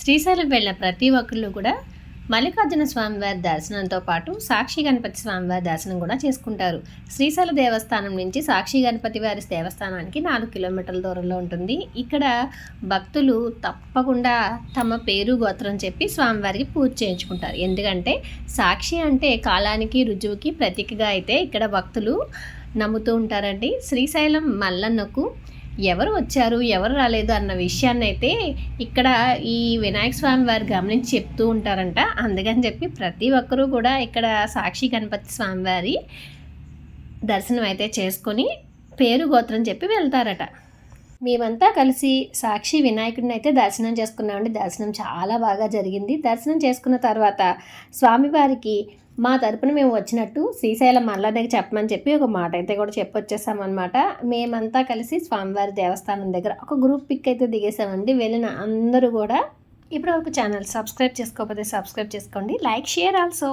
శ్రీశైలం వెళ్ళిన ప్రతి ఒక్కళ్ళు కూడా మల్లికార్జున స్వామివారి దర్శనంతో పాటు సాక్షి గణపతి స్వామివారి దర్శనం కూడా చేసుకుంటారు. శ్రీశైల దేవస్థానం నుంచి సాక్షి గణపతి వారి దేవస్థానానికి నాలుగు కిలోమీటర్ల దూరంలో ఉంటుంది. ఇక్కడ భక్తులు తప్పకుండా తమ పేరు గోత్రం చెప్పి స్వామివారికి పూజ చేయించుకుంటారు. ఎందుకంటే సాక్షి అంటే కాలానికి రుజువుకి ప్రతీకగా అయితే ఇక్కడ భక్తులు నమ్ముతూ ఉంటారండి. శ్రీశైలం మల్లన్నకు ఎవరు వచ్చారు ఎవరు రాలేదు అన్న విషయాన్ని అయితే ఇక్కడ ఈ వినాయక స్వామి వారు గమనించి చెప్తూ ఉంటారంట. అందుకని చెప్పి ప్రతి ఒక్కరూ కూడా ఇక్కడ సాక్షి గణపతి స్వామి వారి దర్శనం అయితే చేసుకొని పేరు గోత్రం చెప్పి వెళ్తారట. మేమంతా కలిసి సాక్షి వినాయకుడిని అయితే దర్శనం చేసుకున్నామండి. దర్శనం చాలా బాగా జరిగింది. దర్శనం చేసుకున్న తర్వాత స్వామివారికి మా తరపున మేము వచ్చినట్టు శ్రీశైలం మల్లన్నకి చెప్పమని చెప్పి ఒక మాట అయితే కూడా చెప్పొచ్చేసామన్నమాట. మేమంతా కలిసి స్వామివారి దేవస్థానం దగ్గర ఒక గ్రూప్ పిక్ అయితే దిగేసామండి. వెళ్ళిన అందరూ కూడా ఇప్పుడు వరకు ఛానల్ సబ్స్క్రైబ్ చేసుకోకపోతే సబ్స్క్రైబ్ చేసుకోండి. Like share also